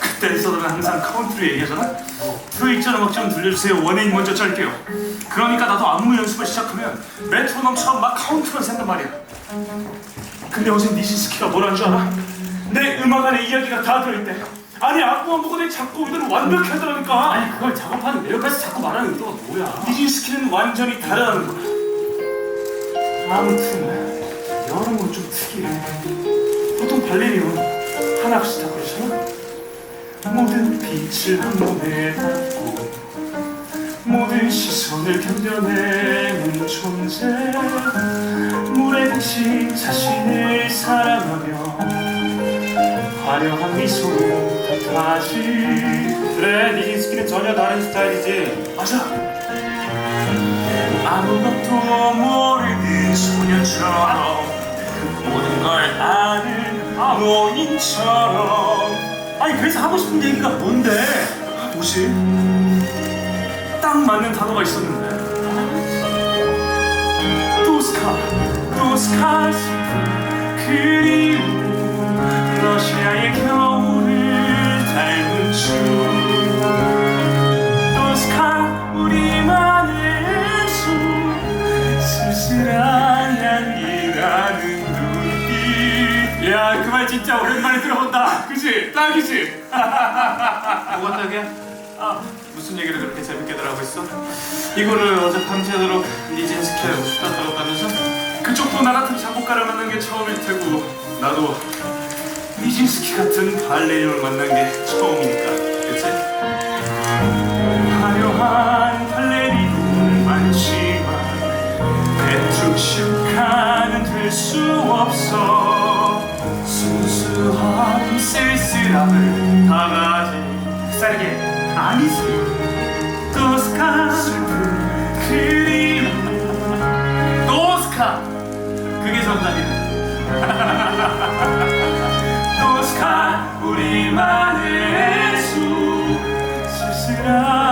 그때에서는 항상 카운트로 얘기하잖아. 프로익전 음악 좀 들려주세요. 원웨인 먼저 짤게요. 그러니까 나도 안무 연습을 시작하면 메트로놈처럼 막 카운트를 센단 말이야. 근데 어제 니진스키가 뭐라는 줄 알아? 내 음악 안에 이야기가 다 들어있대. 아니 악보만 보고 내 작곡들은 완벽하더라니까. 아니 그걸 작업하는 매력까지 자꾸 말하는 의도가 뭐야? 니진스키는 완전히 다르다는 거야. 아무튼 여름은 좀 특이해. 보통 발레리는 하나씩 다 그러잖아. 모든 빛을 한 몸에 담고 모든 시선을 견뎌내는 존재 물에 듯이 자신을 사랑하며 화려한 미소로 답하지 그래 니진스키는 전혀 다른 스타일이지. 맞아. 아무것도 모르 아니 그래서 하고 싶은 얘기가 뭔데? 뭐지? 딱 맞는 단어가 있었는데 도스카 도스카 싶은 그리움 러시아의 겨울 진짜 오랜만에 들어본다. 그지? 딱이지? 뭐가 딱이야? 아 무슨 얘기를 그렇게 재밌게들 하고 있어? 이거를 어제 밤새도록 니진스키 하고 싶다 들었다면서? 그쪽도 나 같은 작곡가를 만난 게 처음일 테고 나도 니진스키 같은 발레리노를 만난 게 처음이니까 그치? 화려한 발레리노는 많지만 대충 식하는 될 수 없어 순수한 쓸쓸함을 다 가지 살게 아니지 도스카. 그림. 도스카. 그게 정답이네. 도스카 우리만의 수 쓸쓸함.